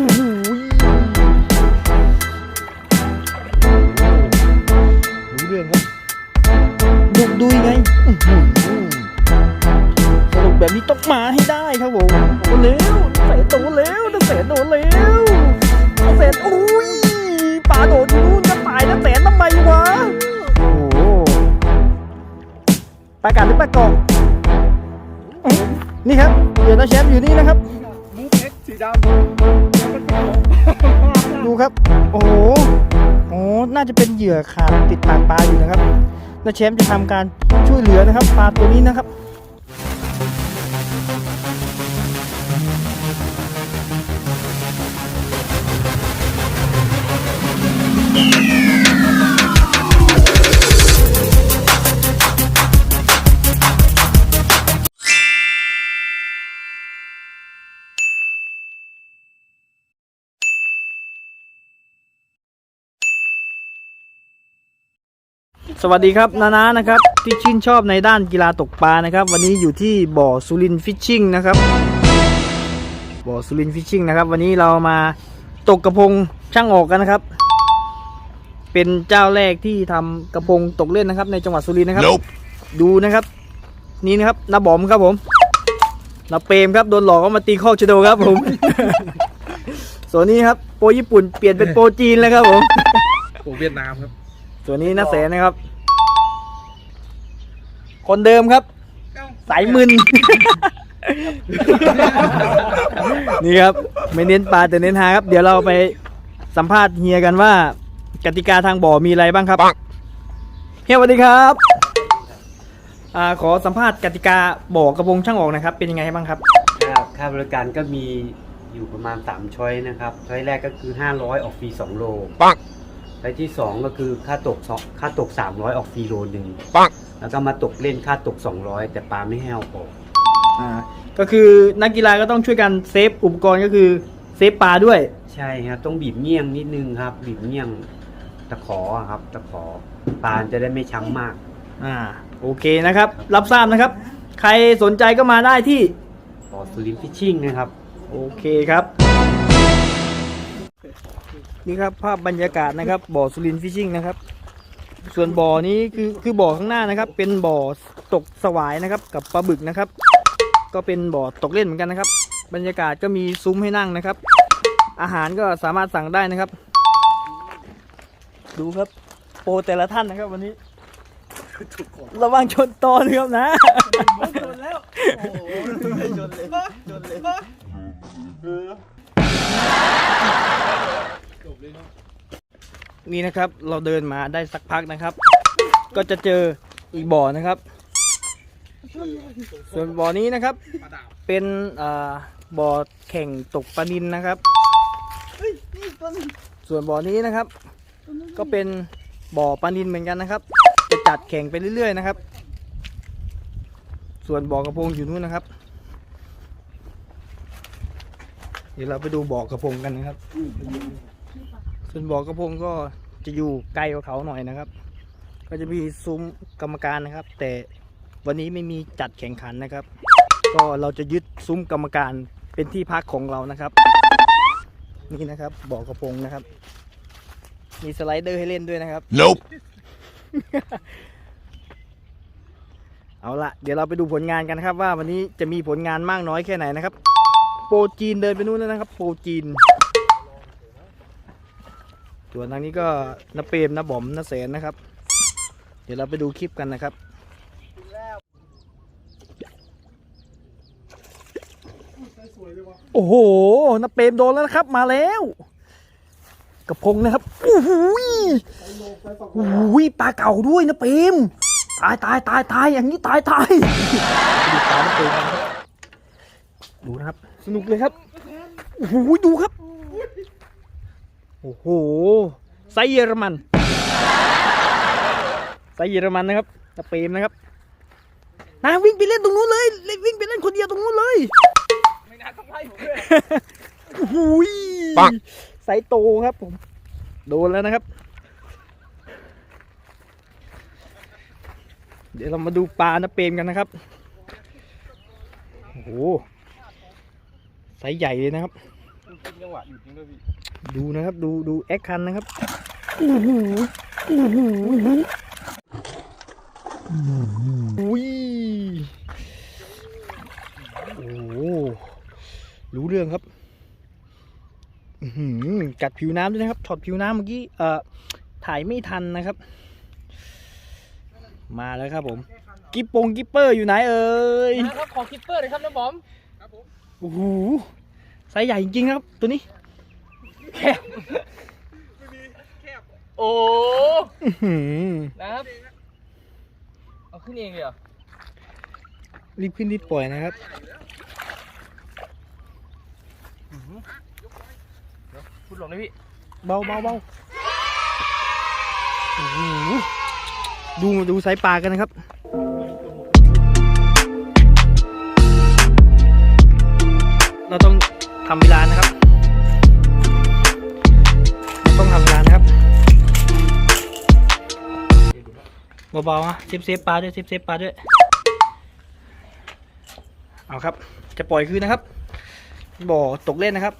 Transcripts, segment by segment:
รู้เรื่องครับดุดุยไงสรุปแบบนี้ต้องมาให้ได้ครับผม ครับ โอ้โหโอ้น่าจะเป็นเหยื่อขาดติดปากปลาอยู่นะครับแล้วแชมป์จะทำการช่วยเหลือนะครับปลาตัวนี้นะครับ สวัสดีครับนานานะครับที่ชื่นชอบในด้านกีฬาตกปลานะครับ วันนี้อยู่ที่บ่อสุรินฟิชชิ่งนะครับบ่อสุรินฟิชชิ่งนะครับ วันนี้เรามาตกกระพงช่างออกกันนะครับ เป็นเจ้าแรกที่ทำกระพงตกเล่นนะครับ ในจังหวัดสุรินทร์นะครับดูนะครับ นี่นะครับนาบอมครับผมนาเปรมครับโดนหลอกก็มาตีข้อชะโดครับผม ส่วนนี้ครับโปรญี่ปุ่นเปลี่ยนเป็นโปรจีนแล้วครับผมโอ้เวียดนามครับ ส่วนนี้นักแสนนะครับ คนเดิมครับ สายมึน นี่ครับ ไม่เน้นปลาแต่เน้นหาครับ เดี๋ยวเราไปสัมภาษณ์เฮียกันว่า กติกาทางบ่อมีอะไรบ้างครับเฮียสวัสดีครับอ่าขอสัมภาษณ์กติกาบ่อกระพงช่างออกนะครับ เป็นยังไงบ้างครับ ครับค่าบริการก็มีอยู่ประมาณ 3 ช้อยนะครับช้อยแรกก็คือ 500 ออกฟรี2โลปังช้อยที่ 2 ก็คือค่าตกสองค่าตก 300 ออกฟรีโลหนึ่งปัง แล้วก็มาตกเล่นค่าตก 200 แต่ปลาไม่ให้เอาออก อ่าก็คือนักกีฬาก็ต้องช่วยกันเซฟอุปกรณ์ก็คือเซฟปลาด้วย ใช่ครับ ต้องบีบเงี้ยงนิดนึงครับ บีบเงี้ยงตะขออะครับ ตะขอปลาจะได้ไม่ช้ำมาก อ่าโอเคนะครับ รับทราบนะครับ ใครสนใจก็มาได้ที่บอสุรินฟิชชิ่งนะครับ โอเคครับ นี่ครับภาพบรรยากาศนะครับบ่อสุรินทร์ฟิชชิ่งนะครับ ส่วนบ่อนี้คือคือบ่อข้างหน้านะครับ เป็นบ่อตกสวายนะครับ กับปลาบึกนะครับ ก็เป็นบ่อตกเล่นเหมือนกันนะครับ บรรยากาศก็มีซุ้มให้นั่งนะครับ อาหารก็สามารถสั่งได้นะครับ ดูครับ โปรแต่ละท่านนะครับ วันนี้ระวังชนตอนะครับนะชนแล้วโอ้โหไม่ชนเลยชนเลยจบเลยเนาะ นี่นะครับเราเดินมาได้สักพักนะครับ ก็จะเจออีกบ่อนะครับ ส่วนบ่อนี้นะครับ เป็นบ่อแข่งตกปลานินนะครับ ส่วนบ่อนี้นะครับ ก็เป็นบ่อปลานินเหมือนกันนะครับ จะจัดแข่งไปเรื่อยๆนะครับ ส่วนบ่อกระพงอยู่นู่นนะครับ เดี๋ยวเราไปดูบ่อกระพงกันนะครับ ส่วนบ่อกระพงก็จะอยู่ไกลกว่าเขาหน่อยนะครับ ก็จะมีซุ้มกรรมการนะครับ แต่วันนี้ไม่มีจัดแข่งขันนะครับ ก็เราจะยึดซุ้มกรรมการเป็นที่พักของเรานะครับ นี่นะครับบ่อกระพงนะครับ มีสไลเดอร์ให้เล่นด้วยนะครับ Nope เอาละเดี๋ยวเราไปดูผลงานกันนะครับ ว่าวันนี้จะมีผลงานมากน้อยแค่ไหนนะครับ โปรจีนเดินไปนู่นแล้วนะครับ โปรจีน ส่วนทางนี้ก็นาเปรมนาบอมนาแสนนะครับ เดี๋ยวเราไปดูคลิปกันนะครับโอ้โหนาเปรมโดนแล้วนะครับ มาแล้วกระพงนะครับโอ้โหยโอ้โหปลาเก่าด้วยนะเปรมตายตายตายตายอย่างนี้ตายตายดูปลานาเปมดูนะครับ สนุกเลยครับโอ้โหดูครับ โอ้โหไซส์เยอรมันไซส์เยอรมันนะครับตะเปรมนะครับนาวิ่งไปเล่นตรงนู้นเลยเล่นวิ่งไปเล่นคนเดียวตรงนู้นเลยไม่น่าต้องไล่ผมด้วยโอ้โหยปังไซส์โตครับผม โดนแล้วนะครับ เดี๋ยวเรามาดูปลานะเปรมกันนะครับโอ้โหไซส์ใหญ่เลยนะครับกินจังหวะหยุดจริงด้วยพี่ ดูนะครับ ดูดูแอคคันนะครับโอ้โหโอ้โหอุ้ยโอ้โหรู้เรื่องครับอื้อหือกัดผิวน้ำด้วยนะครับช็อตผิวน้ำเมื่อกี้เอ่อถ่ายไม่ทันนะครับ มาแล้วครับผม กิปปงกิปเปอร์อยู่ไหนเอ่ยนะครับขอคิปเปอร์เลยครับน้องบอมโอ้โหไซส์ใหญ่จริงๆครับตัวนี้ โอ้อื้อหือนะครับเอาขึ้นเองเลยเหรอรีบขึ้นรีบปล่อยนะครับพูดลงเลยพี่ เบาเบาเบาโอ้โหดูดูไซส์ปลากันนะครับเราต้องทำเวลานะครับ เบาๆนะเซฟเซฟปลาด้วยเซฟเซฟปลาด้วยเอาครับ จะปล่อยคืนนะครับ บ่อตกเล่นนะครับ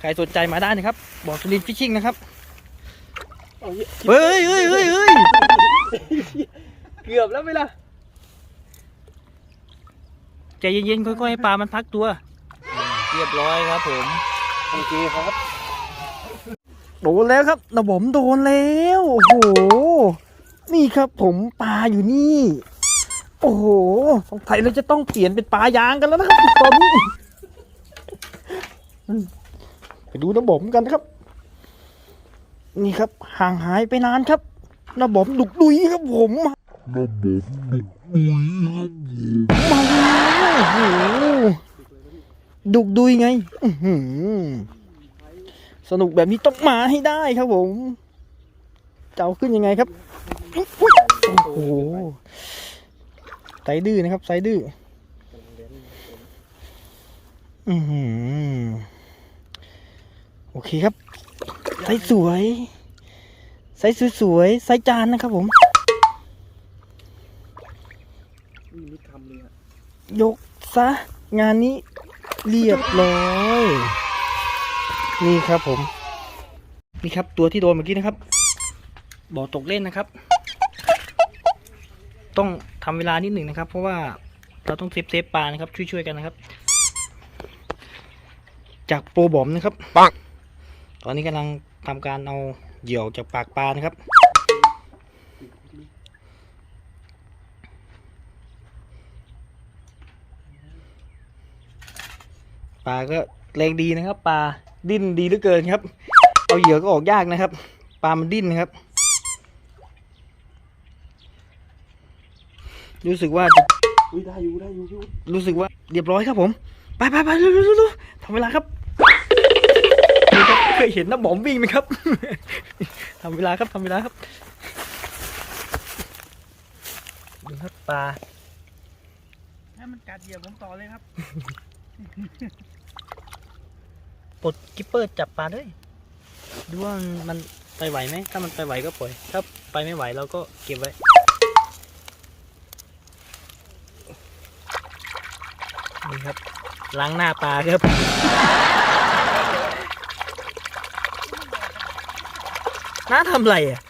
ใครสนใจมาได้นะครับ บ่อสุรินฟิชชิ่งนะครับ เฮ้ยเฮ้ยเฮ้ยเฮ้ยเกือบแล้วไหมล่ะใจเย็นๆค่อยๆให้ปลามันพักตัว เรียบร้อยครับผม โอเคครับ โดนแล้วครับระบมโดนแล้วโอ้โหนี่ครับผมปลาอยู่นี่ โอ้โหสงสัยเราจะต้องเปลี่ยนเป็นปลายางกันแล้วนะครับตอนนี้ไปดูระบบกันนะครับ นี่ครับ ห่างหายไปนานครับระบบดุกดุยครับผมระบบดุกดุยครับมาแล้วโอ้โหดุกดุยไง อื้อ สนุกแบบนี้ต้องมาให้ได้ครับผมจะเอาขึ้นยังไงครับโอ้โหไซดื้อนะครับไซดื้ออือหือโอเคครับไซสวยไซสวยๆไซจานนะครับผมนี่มิดทำเลยอะยกซะงานนี้เรียบร้อย นี่ครับผม นี่ครับตัวที่โดนเมื่อกี้นะครับ บ่อตกเล่นนะครับ ต้องทำเวลานิดหนึ่งนะครับ เพราะว่าเราต้องเซฟเซฟปลานะครับ ช่วยๆกันนะครับ จากโปรบอมนะครับปังตอนนี้กำลังทำการเอาเหยี่ยวจากปากปลานะครับปลาก็แรงดีนะครับปลา ดิ้นดีเหลือเกินครับ เอาเหยื่อก็ออกยากนะครับ ปลามันดิ้นนะครับ รู้สึกว่าจะอุ้ยได้อยู่ได้อยู่พี่รู้สึกว่าเรียบร้อยครับผม ไปไปไปเร็วเร็วเร็วเร็วทำเวลาครับนี่ครับเคยเห็นน้ำบอมวิ่งไหมครับทำเวลาครับทำเวลาครับดูครับปลาให้มันกัดเหยียบผมต่อเลยครับ ปลดกิปเปอร์จับปลาด้วยดูว่ามันไปไหวไหม ถ้ามันไปไหวก็ปล่อย ถ้าไปไม่ไหวเราก็เก็บไว้ นี่ครับ ล้างหน้าปลาครับ น้าทำไรอะ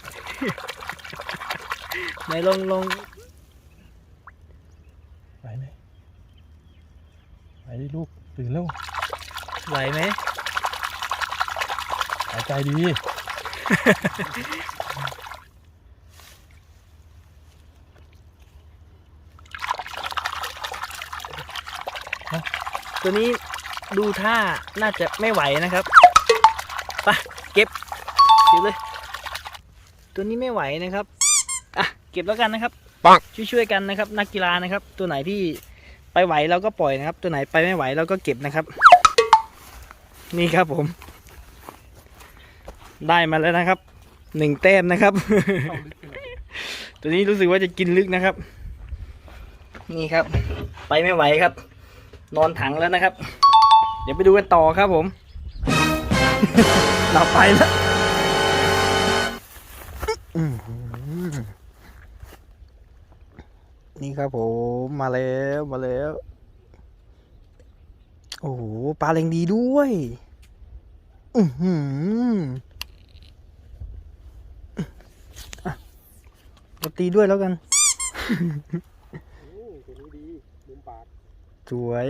ไหนลองลอง ไหวไหมไหวดิลูกตื่นแล้ว ไหวไหม หายใจดี ตัวนี้ดูท่าน่าจะไม่ไหวนะครับไปเก็บ เก็บเลย ตัวนี้ไม่ไหวนะครับ อะ เก็บแล้วกันนะครับปังช่วยๆกันนะครับ นักกีฬานะครับ ตัวไหนที่ไปไหวเราก็ปล่อยนะครับ ตัวไหนไปไม่ไหวเราก็เก็บนะครับ นี่ครับผม ได้มาแล้วนะครับหนึ่งแต้มนะครับ ตัวนี้รู้สึกว่าจะกินลึกนะครับ นี่ครับ ไปไม่ไหวครับ นอนถังแล้วนะครับ เดี๋ยวไปดูกันต่อครับผมเราไปแล้วอื้อหือนี่ครับผมมาแล้วมาแล้ว โอ้โหปลาแรงดีด้วย อือหืออะ เราตีด้วยแล้วกัน ตัวนี้ดีมุมปากสวย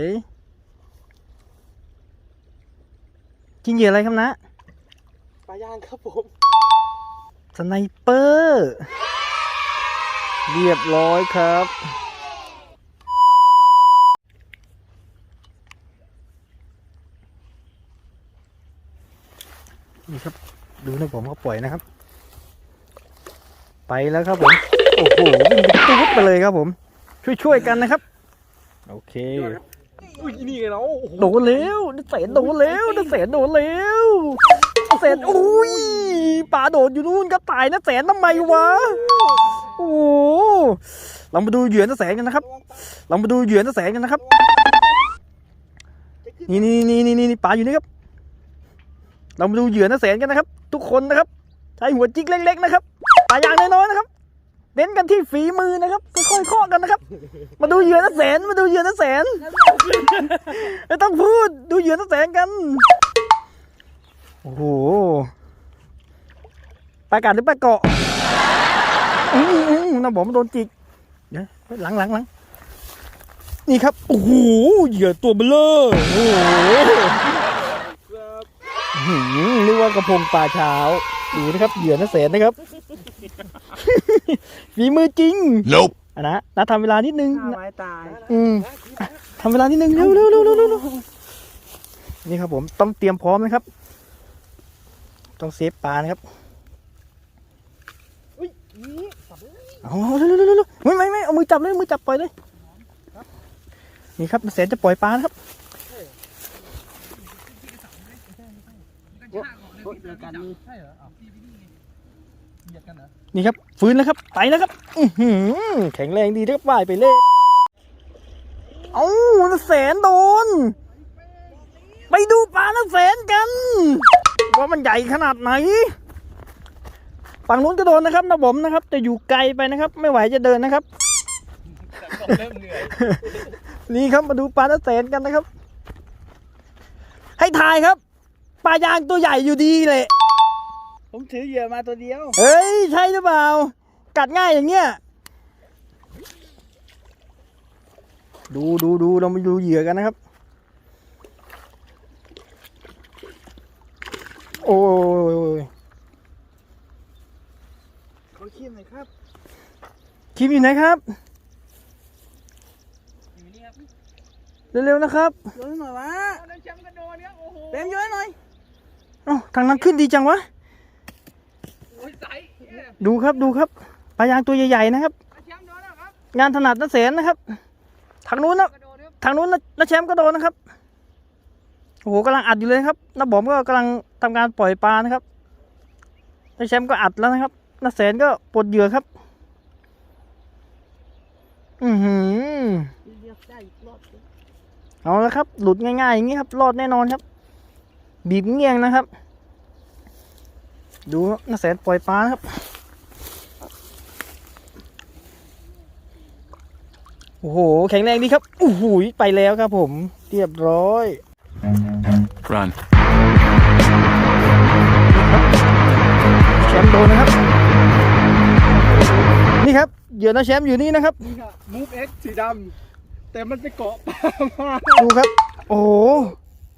กินเหยื่ออะไรครับนะ ปลาย่างครับผมสไนเปอร์ เรียบร้อยครับ นี่ครับ ดูนะผมเขาปล่อยนะครับ ไปแล้วครับผม โอ้โหวิ่งเป็นตุ๊ดไปเลยครับผม ช่วยๆกันนะครับ โอเคอุ้ยนี่ไงเราโอ้โหโดนแล้วนัเสนโดนแล้วนัเสนโดนแล้วนัเสนอุ้ยปลาโดดอยู่นู่นก็ตายนัเสนทำไมวะโอ้โหเรามาดูเหยื่อนัเสนกันนะครับ เรามาดูเหยื่อนัเสนกันนะครับ นี่นี่นี่นี่นี่ปลาอยู่นี่ครับ เรามาดูเหยื่อนัเสนกันนะครับ ทุกคนนะครับใช้หัวจิกเล็กๆนะครับ ปลายางน้อยๆนะครับ เน้นกันที่ฝีมือนะครับค่อยๆเคาะกันนะครับ มาดูเหยื่อนัเสนมาดูเหยื่อนัเสนไม่ต้องพูดดูเหยื่อนักแสงกันโอ้โหปลากัดหรือปลาเกาะอื้ออื้อน้ำบอกมันโดนจิกเดี๋ยวหลังหลังหลังนี่ครับโอ้โหเหยื่อตัวเบลอโอ้โหครับอื้อหือนึกว่ากระพงปลาเช้า ดูนะครับเหยื่อนักแสนนะครับฝีมือจริง Nope. อะนะนะทำเวลานิดนึงข้าไม้ตาย อืมอะทำเวลานิดนึงเร็วเร็วเร็วเร็วเร็วเร็วนี่ครับผมต้องเตรียมพร้อมนะครับ ต้องเซฟปลานะครับอุ้ยนี่สับเลยเอาเอาเร็วเร็วเร็วเร็วไม่ไม่ไม่เอามือจับเลยมือจับปล่อยเลยนี่ครับแสนจะปล่อยปลานะครับ อ้ยเดียวกันนี่ใช่เหรอเหยียดกันเหรอนี่ครับฟื้นแล้วครับไปแล้วครับอื้อหือแข็งแรงดีนะครับว่ายไปเลยเอ้าแสนโดน ไปดูปลาแสนกัน ว่ามันใหญ่ขนาดไหนฝั่งนู้นก็โดนนะครับนะผมนะครับ จะอยู่ไกลไปนะครับ ไม่ไหวจะเดินนะครับเริ่มเหนื่อยนี่ครับมาดูปลาตะแสนกันนะครับ ให้ทายครับ ปลายางตัวใหญ่อยู่ดีเลย ผมถือเหยื่อมาตัวเดียว เฮ้ย ใช่หรือเปล่า กัดง่ายอย่างเงี้ย ดูดูดูเรามาดูเหยื่อกันนะครับ โอ้ยขอขี้หน่อยครับคลิปอยู่ไหนครับ อยู่นี่ครับ เร็วๆนะครับ โยนหน่อยวะน้ำแชมป์กระโดดเนี่ยโอ้โหเต็มโยนหน่อย เอ้าทางนั้นขึ้นดีจังวะ ดูครับดูครับปลายางตัวใหญ่ๆนะครับ งานถนัดนักเสนนะครับ ทางนู้นนะทางนู้นนักแชมป์ก็โดนนะครับ โอ้โหกำลังอัดอยู่เลยครับนักบอมก็กำลังทำการปล่อยปลานะครับนักแชมป์ก็อัดแล้วนะครับนักแสนก็ปลดเหยื่อครับ อือหือเอาละครับ หลุดง่ายๆอย่างนี้ครับ รอดแน่นอนครับ บีบเงี้ยงนะครับ ดูนักแสนปล่อยปลานะครับ โอ้โห แข็งแรงดีครับโอ้โหไปแล้วครับผม เรียบร้อย Run. แชมป์โดนนะครับ นี่ครับ เหยื่อนะแชมป์อยู่นี่นะครับนี่ค่ะมูฟเอ็กสีดำแต่มันไปเกาะปลามาดูครับ โอ้โห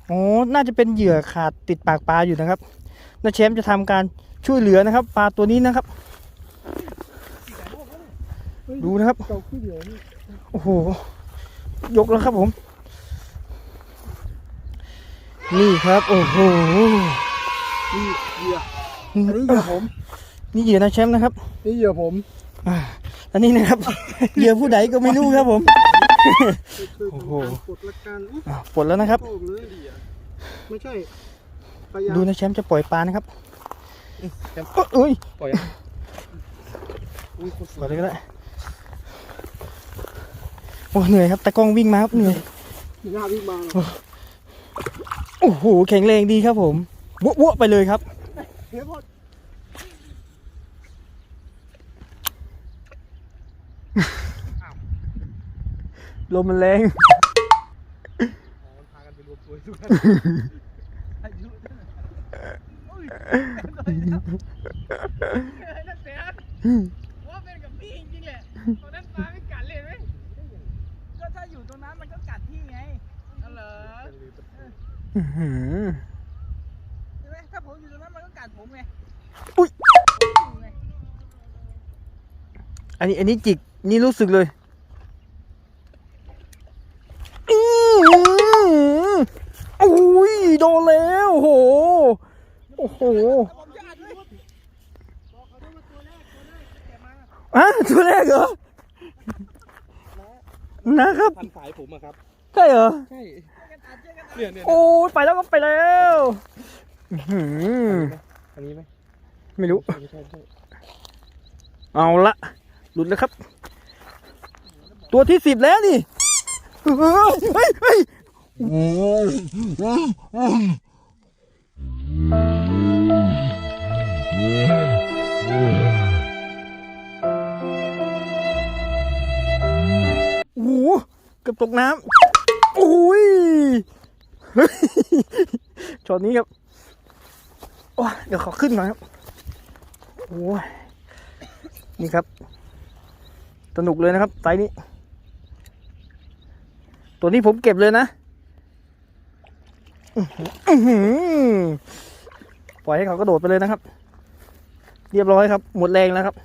โอ้น่าจะเป็นเหยื่อขาดติดปากปลาอยู่นะครับนาแชมป์จะทำการช่วยเหลือนะครับ ปลาตัวนี้นะครับ ดูนะครับเกาขึ้นเหยื่อนี่โอ้โห ยกแล้วครับผม นี่ครับ โอ้โห นี่เหยื่ออันนี้เหยื่อผม นี่เหยื่อนะแชมป์นะครับ นี่เหยื่อผมอ่าอันนี้นะครับ เหยื่อผู้ใดก็ไม่รู้ครับผม โอ้โหกดละกันอุ๊ยอ่าปลดแล้วนะครับ โอ้เลยเหยื่อไม่ใช่ปลายางดูนะแชมป์จะปล่อยปลานะครับแชมป์เอ้ยปล่อยอะอุ้ยโคตรสปล่วอยยเลยก็ได้โอ้เหนื่อยครับตะกล้องวิ่งมาครับเหนื่อยมีหน้าวิ่งมาโอ้โหแข็งแรงดีครับผมวะๆไปเลยครับ เฮ้ยพอ ลมมันแรง พากันไปรวมตัวสุกันอายุโอ้ยนั่นเสียว่าเป็นกับพี่จริงๆแหละตอนนั้นปลาไม่กัดเลยไหมก็ถ้าอยู่ตรงนั้นมันก็กัดพี่ไงอ๋อเหรออื้อหือใช่ไหมถ้าผมอยู่ตรงนั้นมันก็กัดผมไงอุ๊ยผมอยู่ไงอันนี้อันนี้จิกนี่รู้สึกเลยอื้อหือ โอ้ยโดนแล้วโอ้โหโอ้โหผมจะอัดด้วยบอกเขาด้วยว่าตัวแรกตัวแรกแกมาอะตัวแรกเหรอนะครับพันสายผมอะครับใช่เหรอใช่กันอัดเจอกันเนี่ยเนี่ยโอ้ยไปแล้วก็ไปแล้วอื้อหืออันนี้ไหมไม่รู้ไม่ใช่ไม่ใช่เอาละหลุดแล้วครับ ตัวที่สิบแล้วนี่เฮ้ยเฮ้ยเฮ้ย โอ้โหเกือบตกน้ำโอ้ยเฮ้ยช็อตนี้ครับเดี๋ยวขอขึ้นหน่อยครับโอ้ยนี่ครับ สนุกเลยนะครับไซนี้ ตัวนี้ผมเก็บเลยนะ ปล่อยให้เขากระโดดไปเลยนะครับ เรียบร้อยครับ หมดแรงแล้วครับ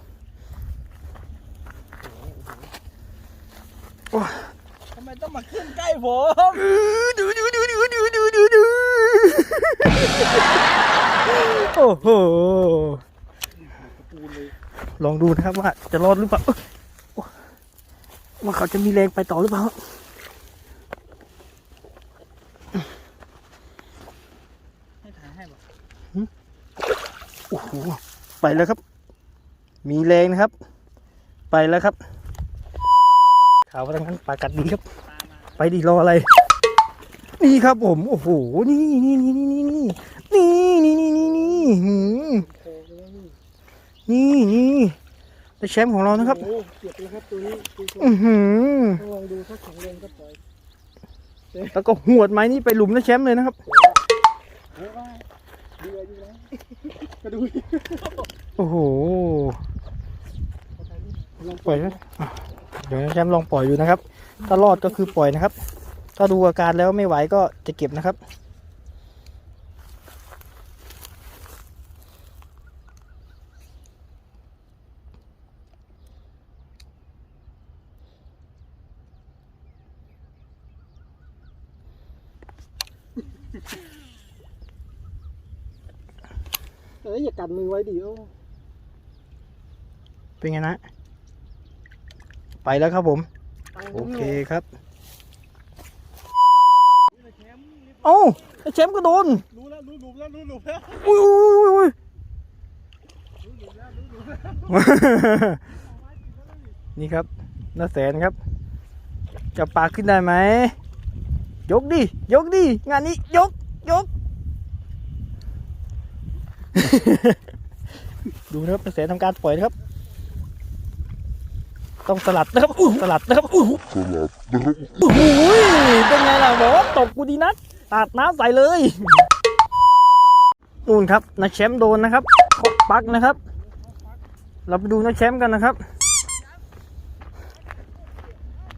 ทำไมต้องมาขึ้นใกล้ผมดูดูดูดูดูดูดูดูโอ้โหลองดูนะครับว่าจะรอดหรือเปล่าเอ้ยโอ้ว่าเขาจะมีแรงไปต่อหรือเปล่า ให้ถ่ายให้บอก โอ้โห ไปแล้วครับ มีแรงนะครับ ไปแล้วครับข่าวว่าทางนั้นปลากัดดีครับ ไปดีรออะไร นี่ครับผม โอ้โห นี่นี่นี่นี่นี่นี่นี่นี่นี่นี่หืมนี่นี่ได้แชมป์ของเรานะครับโอ้เจ็บเลยครับตัวนี้ดูสิอือหือต้องลองดูถ้าแข็งแรงก็ปล่อยแล้วก็หวดไม้นี่ไปหลุมได้แชมป์เลยนะครับ เฮ้ยว่าดูอะไรดูแล้ว ก็ดูโอ้โหปล่อยไหมอะเดี๋ยวแชมป์ลองปล่อยอยู่นะครับ ถ้ารอดก็คือปล่อยนะครับ ถ้าดูอาการแล้วไม่ไหวก็จะเก็บนะครับ เอ้ยอย่า กัดมือไว้ดิโอ้เป็นไงนะ ไปแล้วครับผมตายโอแล้วเคนี่ยครับแชมป์รีบเอ้าไอ้แชมป์ก็โดน รู้แล้วรู้หลุมแล้วรู้หลุมแล้วอุ้ยอุ้ยอุ้ยอุ้ยนี่ครับน้าแสนครับ จะปากขึ้นได้ไหม ยกดิ ยกดิ งานนี้ยก ยก ดูนะครับน้าแสนทำการปล่อยนะครับ ต้องสลัดนะครับอู้สลัดนะครับอู้หูโอ้โหเป็นไงล่ะบอกว่าตกกูดีนักตัดน้ำใส่เลยนู่นครับนักแชมป์โดนนะครับเคาะปลักนะครับ เราไปดูนักแชมป์กันนะครับ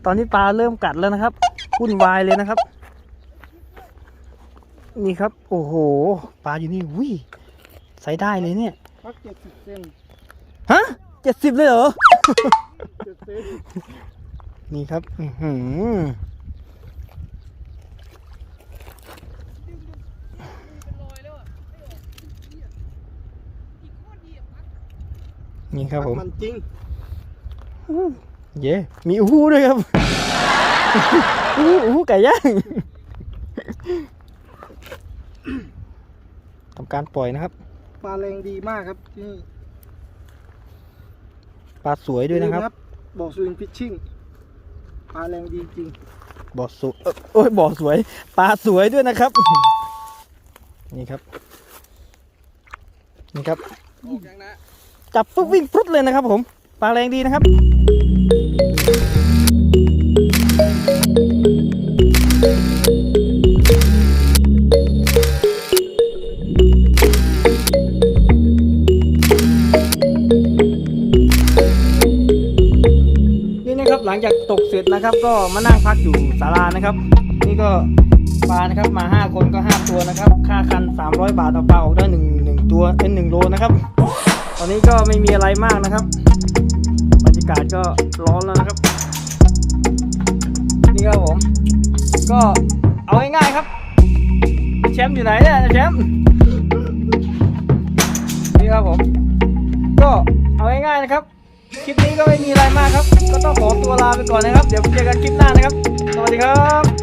ตอนนี้ปลาเริ่มกัดแล้วนะครับวุ่นวายเลยนะครับ นี่ครับ โอ้โห ปลาอยู่นี่วิ ใส่ได้เลยเนี่ยพักเจ็ดสิบเซนฮะเจ็ดสิบเลยเหรอ เจ็ดเซนนี่ครับ อือหือนี่ครับผม มันจริง เย่มีอู้หูด้วยครับ อู้หูอู้หูไก่ย่างทำการปล่อยนะครับ ปลาแรงดีมากครับที่นี่ปลาสวยด้วยนะครับบอกซูนฟิชชิ่งปลาแรงดีจริง บ่อสวยเอ้ยโอ้ยบ่อสวย ปลาสวยด้วยนะครับ นี่ครับ นี่ครับออกยังนะจับปุ๊บวิ่งปุ๊บเลยนะครับผม ปลาแรงดีนะครับ หลังจากตกเสร็จนะครับ ก็มานั่งพักอยู่ศาลานะครับ นี่ก็ปลานะครับมาห้าคนก็ห้าตัวนะครับ ค่าคัน 300 บาทเอาปลาออกได้หนึ่งหนึ่งตัวเป็นหนึ่งโลนะครับ ตอนนี้ก็ไม่มีอะไรมากนะครับ บรรยากาศก็ร้อนแล้วนะครับ นี่ครับผม ก็เอาง่ายๆครับ แชมป์อยู่ไหนเนี่ยแชมป์นี่ครับผม ก็เอาง่ายๆนะครับ ลิปนี้ก็ไม่มีอะไรมากครับ ก็ต้องขอตัวลาไปก่อนนะครับ เดี๋ยวเจอกันคลิปหน้านะครับ สวัสดีครับ